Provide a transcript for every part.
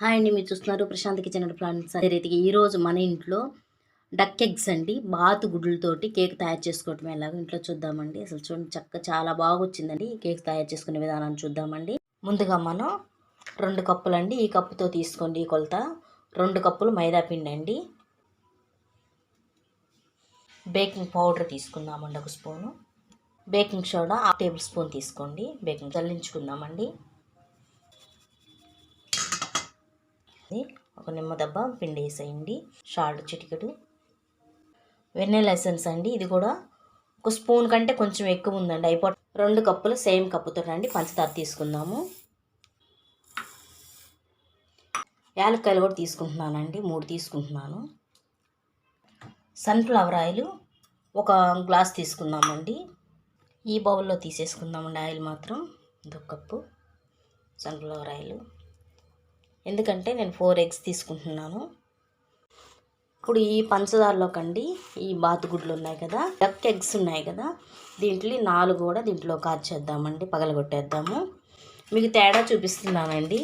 Hi అండి మీరు చూస్తున్నారు ప్రశాంత్ కిచెన్ అండ్ ప్లాంట్స్. అదే రీతిగా ఈరోజు మన ఇంట్లో డక్ ఎగ్స్ అండి. బాతు గుడ్లతోటి కేక్ తయారు చేసుకోవటం ఎలాగో ఇంట్లో చూద్దామండి. అసలు చూడండి చక్క చాలా బాగా వచ్చిందండి ఈ కేక్ తయారు చేసుకునే విధానాన్ని చూద్దామండి. ముందుగా మనం రెండు కప్పులు అండి ఈ కప్పుతో తీసుకోండి ఈ కొలత. రెండు కప్పులు మైదా పిండి అండి. బేకింగ్ పౌడర్ తీసుకుందామండి ఒక spoon. Baking soda half table spoon తీసుకోండి. బేకింగ్ చల్లించుకుందామండి. ఒక నిమ్మ దెబ్బ పిండి వేసేయండి. షాల్ట్ చిటికెడు. వెన్నెల ఎసెన్స్ అండి. ఇది కూడా ఒక స్పూన్ కంటే కొంచెం ఎక్కువ ఉందండి. అయిపో రెండు కప్పులు సేమ్ కప్పుతో అండి పంచదార తీసుకుందాము. యాలక్కాయలు కూడా తీసుకుంటున్నానండి. మూడు తీసుకుంటున్నాను. సన్ఫ్లవర్ ఆయిల్ ఒక గ్లాస్ తీసుకుందామండి. ఈ బౌల్లో తీసేసుకుందామండి ఆయిల్ మాత్రం. ఇదొక కప్పు సన్ఫ్లవర్ ఆయిల్. ఎందుకంటే నేను ఫోర్ ఎగ్స్ తీసుకుంటున్నాను. ఇప్పుడు ఈ పంచదారలోకండి ఈ బాతుగుడ్లు ఉన్నాయి కదా డక్ ఎగ్స్ ఉన్నాయి కదా దీంట్లో నాలుగు కూడా దీంట్లో కార్చేద్దామండి పగలగొట్టేద్దాము. మీకు తేడా చూపిస్తున్నానండి.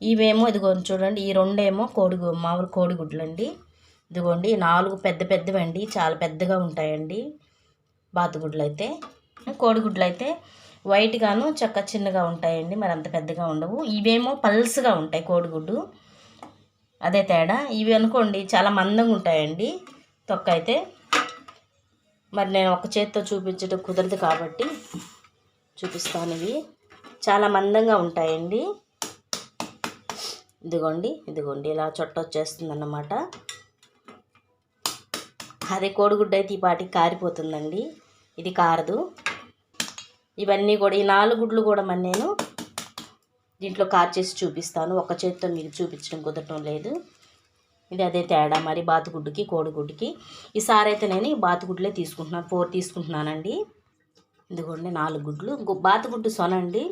ఇవేమో ఇదిగో చూడండి ఈ రెండేమో కోడి మామూలు కోడిగుడ్లు అండి ఇదిగోండి నాలుగు పెద్ద పెద్దవండి చాలా పెద్దగా ఉంటాయండి బాతుగుడ్లు అయితే కోడిగుడ్లు అయితే వైట్గాను చక్క చిన్నగా ఉంటాయండి మరి అంత పెద్దగా ఉండవు. ఇవేమో పల్స్గా ఉంటాయి కోడిగుడ్డు. అదే తేడా. ఇవి అనుకోండి చాలా మందంగా ఉంటాయండి. తొక్క అయితే మరి నేను ఒక చేత్తో చూపించడం కుదరదు కాబట్టి చూపిస్తాను ఇవి. చాలా మందంగా ఉంటాయండి. ఇదిగోండి ఇదిగోండి ఇలా చొట్ట వచ్చేస్తుంది అన్నమాట అదే కోడిగుడ్డ అయితే ఈ పాటికి కారిపోతుందండి. ఇది కారదు. ఇవన్నీ కూడా ఈ నాలుగు గుడ్లు కూడా మరి నేను దీంట్లో కార్ చేసి చూపిస్తాను. ఒక చేతితో మీకు చూపించడం కుదరటం లేదు. ఇది అదే తేడా మరి బాతుగుడ్డుకి కోడిగుడ్డుకి. ఈసారి అయితే నేను ఈ బాతుగుడ్లే తీసుకుంటున్నాను. ఫోర్ తీసుకుంటున్నానండి. ఇదిగోండి నాలుగు గుడ్లు. బాతుగుడ్డు సొన అండి.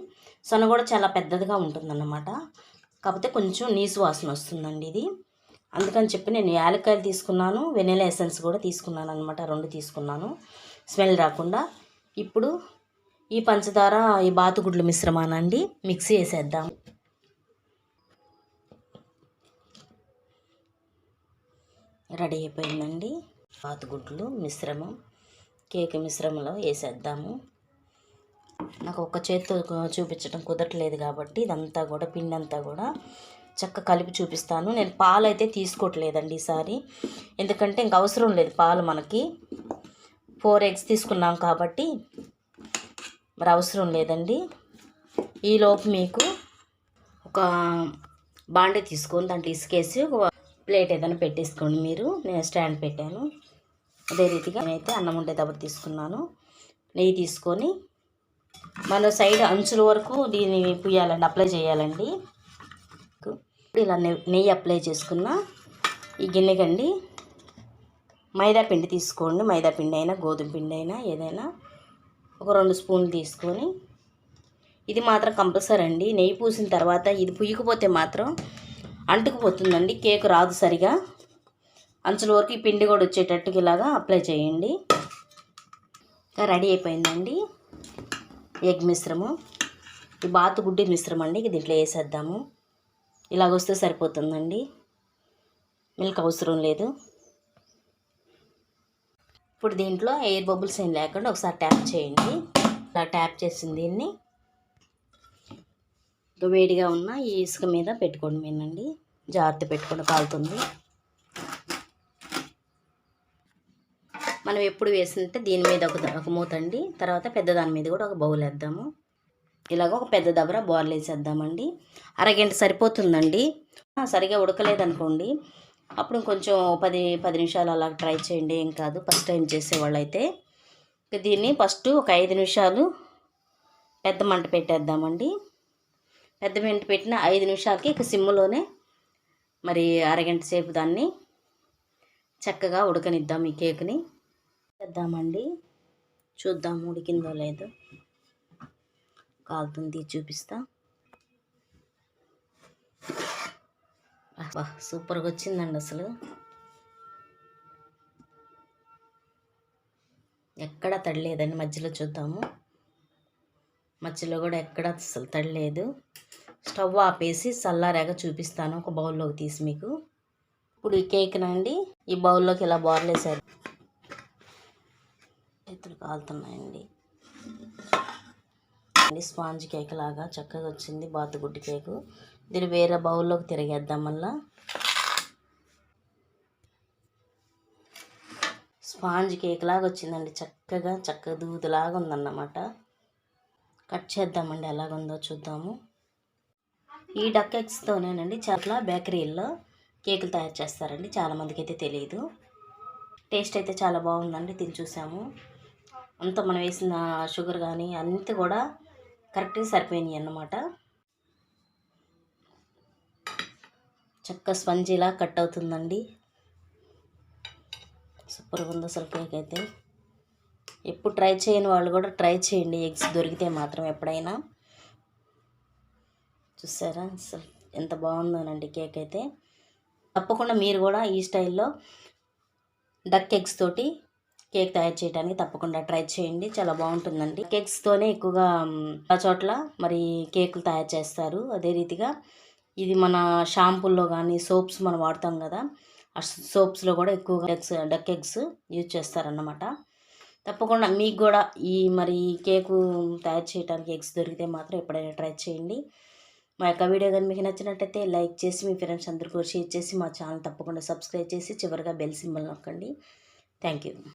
సొన కూడా చాలా పెద్దదిగా ఉంటుందన్నమాట. కాకపోతే కొంచెం నీసు వాసన వస్తుందండి ఇది. అందుకని చెప్పి నేను యాలక్కాయలు తీసుకున్నాను. వెనిలా ఎసెన్స్ కూడా తీసుకున్నాను అనమాట రెండు తీసుకున్నాను. స్మెల్ రాకుండా. ఇప్పుడు ఈ పంచదార ఈ బాతుగుడ్లు మిశ్రమానండి. మిక్సీ వేసేద్దాం. రెడీ అయిపోయిందండి. బాతుగుడ్లు మిశ్రమం కేక్ మిశ్రమంలో వేసేద్దాము. నాకు ఒక్క చేతితో చూపించడం కుదరట్లేదు కాబట్టి ఇదంతా కూడా పిండి అంతా కూడా చక్క కలిపి చూపిస్తాను. నేను పాలు అయితే తీసుకోవట్లేదండి ఈసారి. ఎందుకంటే ఇంక అవసరం లేదు పాలు మనకి. ఫోర్ ఎగ్స్ తీసుకున్నాం కాబట్టి మరి అవసరం లేదండి. ఈలోపు మీకు ఒక బాండి తీసుకొని దాంట్లో ఇసుకేసి ఒక ప్లేట్ ఏదైనా పెట్టేసుకోండి మీరు. నేను స్టాండ్ పెట్టాను. అదే రీతిగా నేనైతే అన్నం ఉండేటప్పుడు తీసుకున్నాను. నెయ్యి తీసుకొని మన సైడ్ అంచుల వరకు దీన్ని పుయ్యాలండి అప్లై చేయాలండి. ఇలా నెయ్యి అప్లై చేసుకున్న ఈ గిన్నెకండి. మైదా పిండి తీసుకోండి. మైదా పిండి అయినా గోధుమ పిండి అయినా ఏదైనా. ఒక రెండు స్పూన్లు తీసుకొని ఇది మాత్రం కంపల్సరీ అండి. నెయ్యి పూసిన తర్వాత ఇది పుయ్యకపోతే మాత్రం అంటుకుపోతుందండి. కేక్ రాదు సరిగా. అంచుల వరకు ఈ పిండి కూడా వచ్చేటట్టుగా ఇలాగా అప్లై చేయండి. రెడీ అయిపోయిందండి. ఎగ్ మిశ్రము. ఈ బాతుగుడ్డి మిశ్రమం అండి. ఇది దీంట్లో వేసేద్దాము. ఇలాగ వస్తే సరిపోతుందండి. మిల్క్ అవసరం లేదు. ఇప్పుడు దీంట్లో ఎయిర్ బబుల్స్ ఏం లేకుండా ఒకసారి ట్యాప్ చేయండి. ఇలా ట్యాప్ చేసిన దీన్ని వేడిగా ఉన్న ఈ ఇసుక మీద పెట్టుకోండి మీనండి. జాగ్రత్త పెట్టుకోండి కాలుతుంది. మనం ఎప్పుడు వేసినట్టే దీని మీద ఒక ఒక మూత అండి. తర్వాత పెద్ద దాని మీద కూడా ఒక బౌల్ వేద్దాము. ఇలాగ ఒక పెద్ద దబర బాయిల్ వేసేద్దామండి. అరగంట సరిపోతుందండి. సరిగా ఉడకలేదనుకోండి అప్పుడు కొంచెం పది పది నిమిషాలు అలా ట్రై చేయండి. ఏం కాదు ఫస్ట్ టైం చేసేవాళ్ళు అయితే ఇక దీన్ని ఫస్ట్ ఒక ఐదు నిమిషాలు పెద్ద మంట పెట్టేద్దామండి. పెద్ద మంట పెట్టిన ఐదు నిమిషాలకి ఇక సిమ్లోనే మరి అరగంట సేపు దాన్ని చక్కగా ఉడకనిద్దాం ఈ కేక్ని. చేద్దామండి. చూద్దాం ఉడికిందో లేదో. కాలుతుంది చూపిస్తా. అబ్బా సూపర్గా వచ్చిందండి అసలు. ఎక్కడా తడలేదండి మధ్యలో చూద్దాము. మధ్యలో కూడా ఎక్కడ అసలు తడలేదు. స్టవ్ ఆపేసి చల్లారాక చూపిస్తాను ఒక బౌల్లోకి తీసి మీకు. ఇప్పుడు ఈ కేక్నండి ఈ బౌల్లోకి ఇలా బోర్లేసారు చేతులు కాలుతున్నాయండి. స్పాంజ్ కేక్ లాగా చక్కగా వచ్చింది బాతుగుడ్డి కేకు. దీన్ని వేరే బౌల్లోకి తిరిగేద్దాం మళ్ళా. స్పాంజ్ కేక్ లాగా వచ్చిందండి. చక్కగా చక్కగా దూదులాగా ఉందన్నమాట. కట్ చేద్దామండి. ఎలాగుందో చూద్దాము. ఈ డక్ ఎగ్స్తోనేనండి చాలా బేకరీల్లో కేకులు తయారు చేస్తారండి. చాలామందికి అయితే తెలియదు టేస్ట్ అయితే చాలా బాగుందండి. తిని చూసాము. అంతా మనం వేసిన షుగర్ కానీ అంతా కూడా కరెక్ట్గా సరిపోయినాయి అన్నమాట. చక్క స్పంజీలా కట్ అవుతుందండి. సూపర్గా ఉంది అసలు కేక్ అయితే ఎప్పుడు ట్రై చేయని వాళ్ళు కూడా ట్రై చేయండి. ఎగ్స్ దొరికితే మాత్రం ఎప్పుడైనా. చూసారా? అసలు ఎంత బాగుందోనండి కేక్ అయితే తప్పకుండా మీరు కూడా ఈ స్టైల్లో డక్ ఎగ్స్ తోటి కేక్ తయారు చేయడానికి తప్పకుండా ట్రై చేయండి. చాలా బాగుంటుందండి. కేక్స్తోనే ఎక్కువగా ఆ చోట్ల మరి కేకులు తయారు చేస్తారు. అదే రీతిగా ఇది మన షాంపూల్లో కానీ సోప్స్ మనం వాడతాం కదా ఆ సోప్స్లో కూడా ఎక్కువగా ఎగ్స్ డక్ ఎగ్స్ యూజ్ చేస్తారన్నమాట. తప్పకుండా మీకు కూడా ఈ మరి కేకు తయారు చేయడానికి ఎగ్స్ దొరికితే మాత్రం ఎప్పుడైనా ట్రై చేయండి. మా యొక్క వీడియో కానీ మీకు నచ్చినట్టయితే లైక్ చేసి మీ ఫ్రెండ్స్ అందరికీ షేర్ చేసి మా ఛానల్ తప్పకుండా సబ్స్క్రైబ్ చేసి చివరిగా బెల్ సింబల్ నొక్కండి. Thank you.